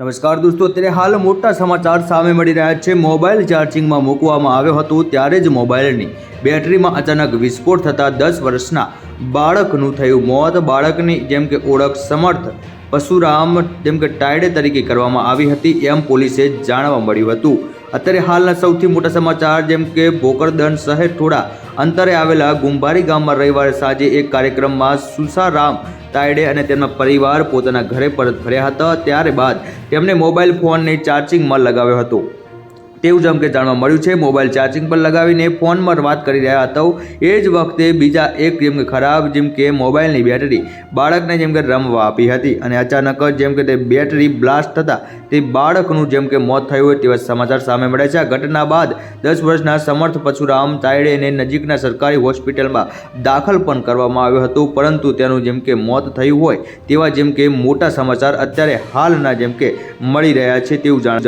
નમસ્કાર દોસ્તો, અત્યારે હાલ મોટા સમાચાર સામે મળી રહ્યા છે. મોબાઈલ ચાર્જિંગમાં મૂકવામાં આવ્યો હતો ત્યારે જ મોબાઈલની બેટરીમાં અચાનક વિસ્ફોટ થતાં દસ વર્ષના બાળકનું થયું મોત. બાળકની જેમ કે ઓળખ સમર્થ પશુરામ, જેમ કે ટાયડે તરીકે કરવામાં આવી હતી, એમ પોલીસે જાણવા મળ્યું હતું. અત્યારે હાલના સૌથી મોટા સમાચાર જેમ કે ભોકરદન શહેર થોડા અંતરે આવેલા ગુંભારી ગામમાં રવિવારે સાંજે એક કાર્યક્રમમાં સુસારામ તાયડે અને તેમના પરિવાર પોતાના ઘરે પરત ફર્યા હતા. ત્યારે બાદ તેમણે મોબાઈલ ફોનને ચાર્જિંગમાં લગાવ્યો હતો. તેવું જેમ કે જાણવા મળ્યું છે. મોબાઈલ ચાર્જિંગ પર લગાવીને ફોનમાં વાત કરી રહ્યા હતા. એ જ વખતે બીજા એક જેમ કે ખરાબ જેમ કે મોબાઈલની બેટરી બાળકને જેમ કે રમવા આપી હતી અને અચાનક જ જેમ કે તે બેટરી બ્લાસ્ટ થતાં તે બાળકનું જેમ કે મોત થયું હોય તેવા સમાચાર સામે મળ્યા છે. આ ઘટના બાદ દસ વર્ષના સમર્થ પશુરામ તાયડેને નજીકના સરકારી હોસ્પિટલમાં દાખલ પણ કરવામાં આવ્યો હતો. પરંતુ તેનું જેમ કે મોત થયું હોય તેવા જેમ કે મોટા સમાચાર અત્યારે હાલના જેમ કે મળી રહ્યા છે તેવું જાણ